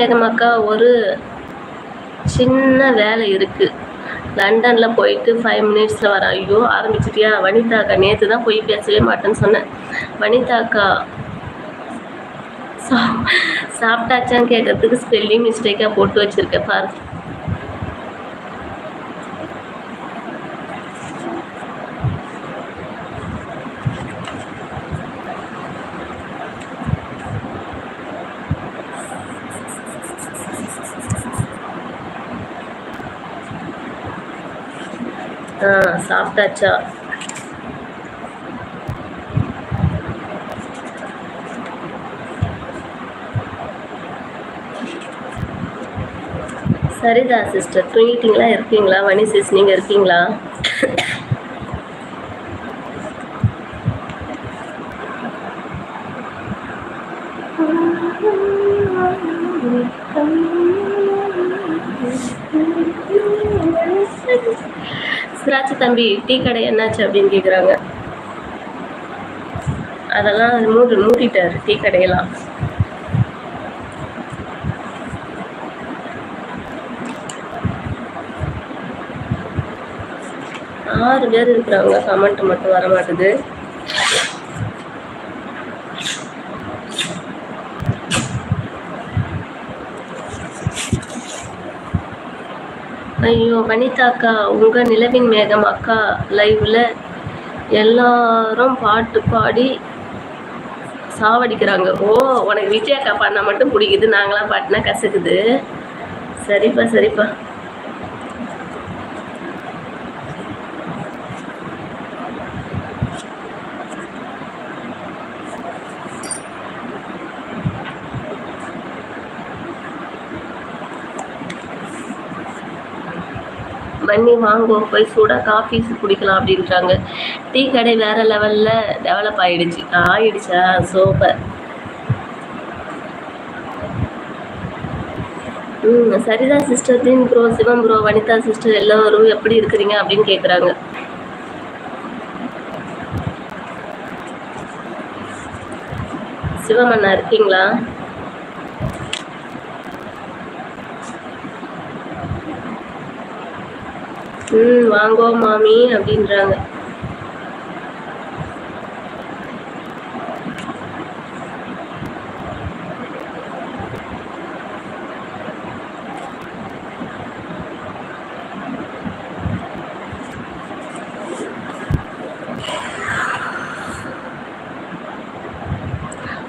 வேகமாக்கா ஒரு சின்ன வேலை இருக்குது லண்டனில் போயிட்டு ஃபைவ் மினிட்ஸில் வர. ஐயோ ஆரம்பிச்சிட்டியா? வனிதாக்கா நேற்று தான் போய் பேசவே மாட்டேன்னு சொன்னேன். வனிதாக்கா சா சாப்பிட்டாச்சான்னு கேட்கறதுக்கு ஸ்பெல்லிங் மிஸ்டேக்காக போட்டு வச்சுருக்கேன் பாரு. ஆ சாப்பிட்டாச்சா? சரிதா சிஸ்டர் தூங்கிட்டீங்களா? இருக்கீங்களா? வனி சிஸ் நீங்கள் இருக்கீங்களா? சிராச்சு தம்பி? டீ கடை என்னாச்சு அப்படின்னு கேட்குறாங்க அதெல்லாம் மூடி மூடிட்டார் டீ கடையெல்லாம். ஆறு பேர் இருக்கிறாங்க. கமெண்ட் மட்டும் வர ஐயோ வனிதா அக்கா உங்க நிலவின் மேகம் அக்கா லைவ்ல எல்லாரும் பாட்டு பாடி சாவடிக்கிறாங்க. ஓ உனக்கு விஜய் அக்கா பாடினா மட்டும் பிடிக்குது நாங்களாம் பாட்டினா கசக்குது. சரிப்பா சரிப்பா. பண்ணி வாங்குவோம். போய் சூடாக காஃபி குடிக்கலாம் அப்படின்றாங்க. டீ கடை வேறு லெவலில் டெவலப் ஆகிடுச்சு ஆயிடுச்சா. சூப்பர் ம் Saritha sister Deen bro Sivam bro Vanitha sister எல்லோரும் எப்படி இருக்கிறீங்க அப்படின்னு கேட்குறாங்க சிவம் அண்ணா இருக்கீங்களா? ம் வாங்கோ மாமி அப்படின்றாங்க.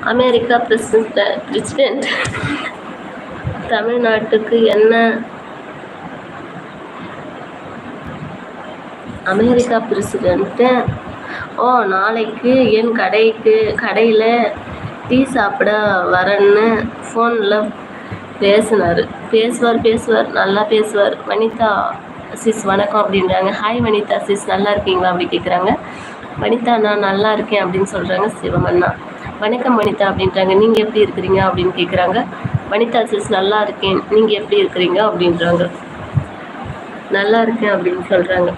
அமெரிக்கா பிரசிடென்ட் பிரசிடென்ட் தமிழ்நாட்டுக்கு என்ன அமெரிக்கா பிரசிடென்ட்டு ஓ நாளைக்கு என் கடைக்கு கடையில் டீ சாப்பிட வரேன்னு ஃபோனில் பேசினார். பேசுவார் பேசுவார் நல்லா பேசுவார். வனிதா சிஸ் வணக்கம் அப்படின்றாங்க. ஹாய் வனிதா சிஸ் நல்லா இருக்கீங்களா? அப்படி கேட்குறாங்க வனிதா நான் நல்லா இருக்கேன் அப்படின்னு சொல்கிறாங்க சிவமண்ணா வணக்கம் வனிதா அப்படின்றாங்க. நீங்கள் எப்படி இருக்கிறீங்க? அப்படின்னு கேட்குறாங்க வனிதா சிஸ் நல்லா இருக்கேன். நீங்கள் எப்படி இருக்கிறீங்க? அப்படின்றாங்க. நல்லா இருக்கேன் அப்படின்னு சொல்கிறாங்க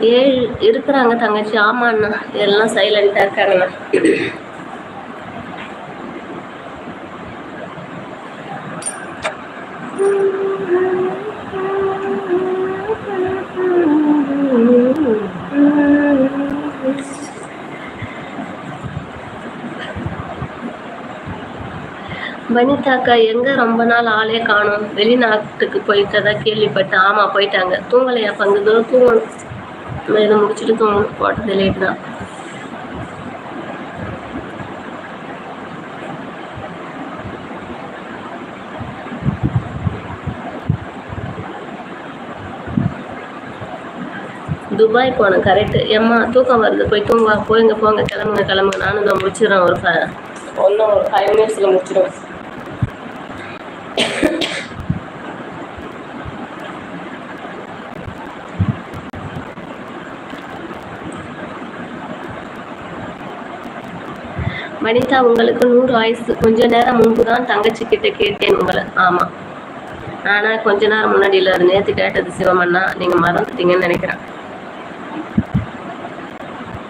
ஏழு இருக்கிறாங்க தங்கச்சி. ஆமாண்ணா எல்லாம் சைலண்ட்டாக இருக்காங்கண்ணா வனிதாக்கா எங்கே ரொம்ப நாள் ஆளே காணும். வெளிநாட்டுக்கு போயிட்டதா கேள்விப்பட்டேன். ஆமாம் போயிட்டாங்க. தூங்கலையா பங்கு தூரம் நான் இதை முடிச்சுட்டு தூங்கணும் போட்டது லேட் தான் துபாய் போனேன் கரெக்டு ஏம்மா தூக்கம் வருது. போய் தூங்க போய்ங்க போங்க. கிளம்புங்க கிளம்புங்க. நானும் இதை முடிச்சிடறேன் ஒரு ஃபை ஒன்றும் ஒரு ஃபைவ் மினிட்ஸில் முடிச்சிடும் வனிதா உங்களுக்கு நூறு ஆயுசு. கொஞ்ச நேரம் முன்பு தான் தங்கச்சி கிட்ட கேட்டேன் உங்களை. ஆமாம் ஆனால் கொஞ்ச நேரம் முன்னாடி இல்லை நேற்று கேட்டது சிவமண்ணா நீங்கள் மறந்துட்டீங்கன்னு நினைக்கிறேன்.